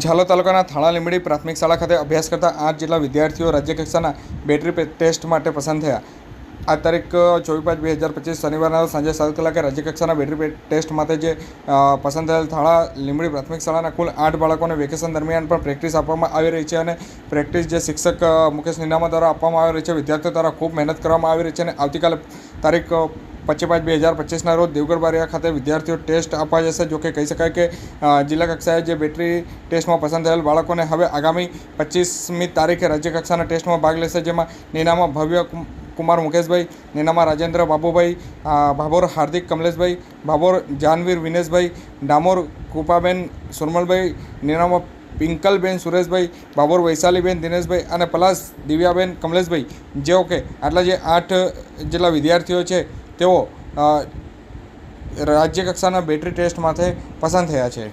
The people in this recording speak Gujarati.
ઝાલોદ તાલુકાના થાણા લીંબડી પ્રાથમિક શાળા ખાતે અભ્યાસ કરતા આઠ જેટલા વિદ્યાર્થીઓ રાજ્ય કક્ષાના બેટરી ટેસ્ટ માટે પસંદ થયા. આ તારીખ ચોવીસ પાંચ બે હજાર પચીસ શનિવારના સાંજે સાત કલાકે રાજ્ય કક્ષાના બેટરી ટેસ્ટ માટે જે પસંદ થયેલ થાણા લીંબડી પ્રાથમિક શાળાના કુલ આઠ બાળકોને વેકેશન દરમિયાન પણ પ્રેક્ટિસ આપવામાં આવી રહી છે અને પ્રેક્ટિસ જે શિક્ષક મુકેશ નિનામા દ્વારા આપવામાં આવી રહી છે, વિદ્યાર્થીઓ દ્વારા ખૂબ મહેનત કરવામાં આવી રહી છે અને આવતીકાલે તારીખ પચીસ પાંચ બે હજાર પચીસના રોજ દેવગઢ બારિયા ખાતે વિદ્યાર્થીઓ ટેસ્ટ આપવા જશે જોકે કહી શકાય કે જિલ્લા કક્ષાએ જે બેટરી ટેસ્ટમાં પસંદ થયેલ બાળકોને હવે આગામી પચીસમી તારીખે રાજ્ય કક્ષાના ટેસ્ટમાં ભાગ લેશે, જેમાં નીનામાં ભવ્ય કુમાર મુકેશભાઈ, નેનામાં રાજેન્દ્ર બાબુભાઈ ભાભોર હાર્દિક કમલેશભાઈ, ભાભોર જાનવીર વિનેશભાઈ, ડામોર કૃપાબેન સુરમલભાઈ, નેનામાં પિંકલબેન સુરેશભાઈ બાબોર વૈશાલીબેન દિનેશભાઈ અને પલાસ દિવ્યાબેન કમલેશભાઈ. જેઓ કે આટલા જે આઠ જેટલા વિદ્યાર્થીઓ છે તેઓ રાજ્ય કક્ષાના બેટરી ટેસ્ટ માટે પસંદ થયા છે.